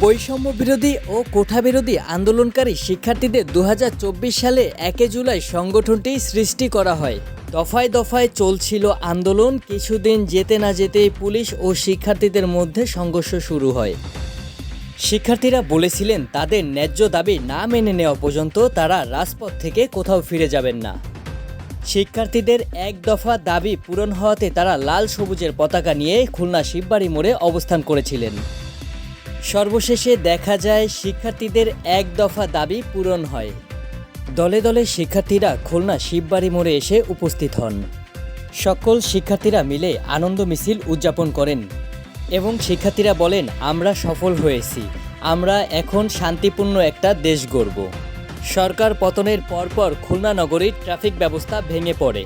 বৈষম্য বিরোধী ও কোঠা বিরোধী আন্দোলনকারী শিক্ষার্থীদের দু হাজার চব্বিশ সালে একে জুলাই সংগঠনটি সৃষ্টি করা হয়। দফায় দফায় চলছিল আন্দোলন, কিছুদিন যেতে না যেতেই পুলিশ ও শিক্ষার্থীদের মধ্যে সংঘর্ষ শুরু হয়। শিক্ষার্থীরা বলেছিলেন, তাদের ন্যায্য দাবি না মেনে নেওয়া পর্যন্ত তারা রাজপথ থেকে কোথাও ফিরে যাবেন না। শিক্ষার্থীদের এক দফা দাবি পূরণ হওয়াতে তারা লাল সবুজের পতাকা নিয়ে খুলনা শিববাড়ি মোড়ে অবস্থান করেছিলেন। সর্বশেষে দেখা যায় শিক্ষার্থীদের এক দফা দাবি পূরণ হয়। দলে দলে শিক্ষার্থীরা খুলনা শিববাড়ি মোড়ে এসে উপস্থিত হন। সকল শিক্ষার্থীরা মিলে আনন্দ মিছিল উদযাপন করেন এবং শিক্ষার্থীরা বলেন, আমরা সফল হয়েছি। আমরা এখন শান্তিপূর্ণ একটা দেশ গড়ব। সরকার পতনের পরপর খুলনা নগরীর ট্রাফিক ব্যবস্থা ভেঙে পড়ে।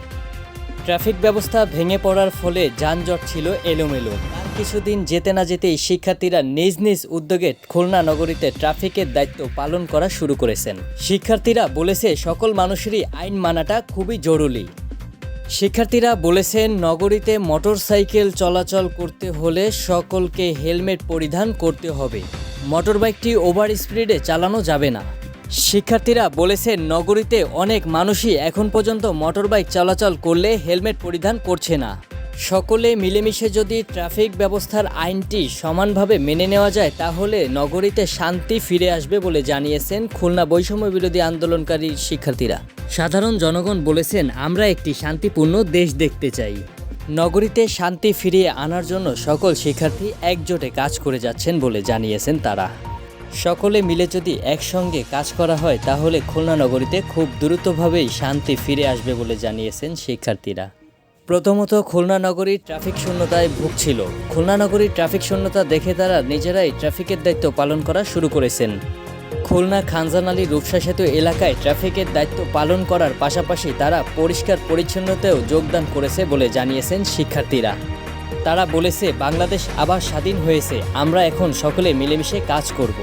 ট্রাফিক ব্যবস্থা ভেঙে পড়ার ফলে যানজট ছিল এলোমেলো। কিছুদিন যেতে না যেতেই শিক্ষার্থীরা নিজ নিজ উদ্যোগে খুলনা নগরীতে ট্রাফিকের দায়িত্ব পালন করা শুরু করেছেন। শিক্ষার্থীরা বলেছে, সকল মানুষেরই আইন মানাটা খুবই জরুরি। শিক্ষার্থীরা বলেছেন, নগরীতে মোটরসাইকেল চলাচল করতে হলে সকলকে হেলমেট পরিধান করতে হবে। মোটরবাইকটি ওভার স্পিডে চালানো যাবে না। শিক্ষার্থীরা বলেছেন নগরীতে অনেক মানুষই এখন পর্যন্ত মোটরবাইক চলাচল করলে হেলমেট পরিধান করছে না। সকলে মিলেমিশে যদি ট্রাফিক ব্যবস্থার আইনটি সমানভাবে মেনে নেওয়া যায়, তাহলে নগরীতে শান্তি ফিরে আসবে বলে জানিয়েছেন খুলনা বৈষম্য বিরোধী আন্দোলনকারী শিক্ষার্থীরা। সাধারণ জনগণ বলেছেন, আমরা একটি শান্তিপূর্ণ দেশ দেখতে চাই। নগরীতে শান্তি ফিরিয়ে আনার জন্য সকল শিক্ষার্থী একজোটে কাজ করে যাচ্ছেন বলে জানিয়েছেন তারা। সকলে মিলে যদি একসঙ্গে কাজ করা হয়, তাহলে খুলনা নগরীতে খুব দ্রুতভাবেই শান্তি ফিরে আসবে বলে জানিয়েছেন শিক্ষার্থীরা। প্রথমত খুলনা নগরী ট্রাফিক শূন্যতায় ভুগছিল। খুলনা নগরীর ট্রাফিক শূন্যতা দেখে তারা নিজেরাই ট্রাফিকের দায়িত্ব পালন করা শুরু করেছেন। খুলনা খানজান আলী রূপসা সেতু এলাকায় ট্রাফিকের দায়িত্ব পালন করার পাশাপাশি তারা পরিষ্কার পরিচ্ছন্নতায়ও যোগদান করেছে বলে জানিয়েছেন শিক্ষার্থীরা। তারা বলেছে, বাংলাদেশ আবার স্বাধীন হয়েছে। আমরা এখন সকলে মিলেমিশে কাজ করব।